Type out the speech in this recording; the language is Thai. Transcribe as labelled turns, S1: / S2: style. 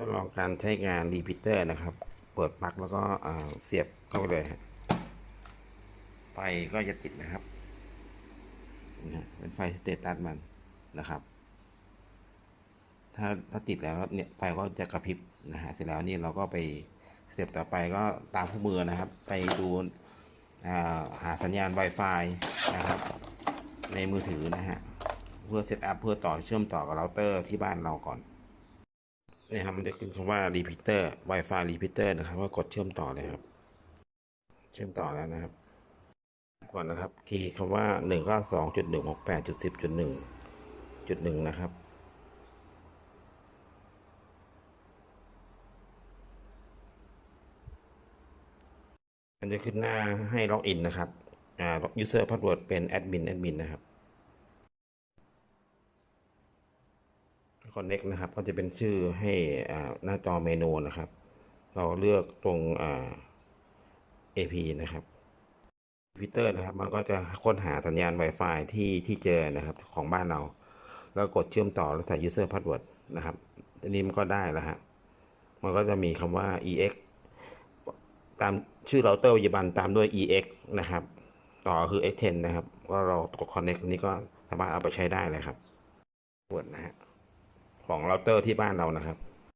S1: ทดลองการใช้งานรีพิเตอร์นะครับ เปิดปลั๊กแล้วก็เสียบเข้าไปเลยไฟก็จะติดนะครับนะเป็นไฟสเตตัสมันนะครับ ถ้าถ้าติดแล้วเนี่ยไฟก็จะกระพริบนะฮะเสร็จแล้วนี่เราก็ไปสเต็ปต่อไปก็ตามคู่มือนะครับ ไปดูหาสัญญาณ Wi-Fi นะครับ ในมือถือนะฮะเพื่อเซตอัพเพื่อต่อเชื่อมต่อกับเราเตอร์ที่บ้านเราก่อน นี่ครับมันจะขึ้นคำว่า repeater Wi-Fi repeater นะครับก็กดเชื่อมต่อเลยครับ เชื่อมต่อแล้วนะครับก่อนนะครับคีย์คำว่าหนึ่งก็สองจุดหนึ่งหกแปดจุดสิบจุดหนึ่งจุดหนึ่งนะครับมันจะขึ้นหน้าให้ล็อกอินนะครับอ่า user password เป็นแอดมินแอดมินนะครับ connect นะครับ ก็จะเป็นชื่อให้หน้าจอเมนูนะครับ เราเลือกตรงอ่า AP นะครับพิเตอร์นะครับ มันก็จะค้นหาสัญญาณ Wi-Fi ที่ที่เจอนะครับของบ้านเรา แล้วกดเชื่อมต่อแล้วใส่ user password นะครับทีนี้มันก็ได้แล้วฮะมันก็จะมีคำว่า ex ตามชื่อเราเตอร์ปัจจุบันตามด้วย ex นะครับ ต่อคือ x10 นะครับ ก็เรากด connect นี้ก็สามารถเอาไปใช้ได้เลยครับ password นะฮะ ของเราเตอร์ที่บ้านเรานะครับ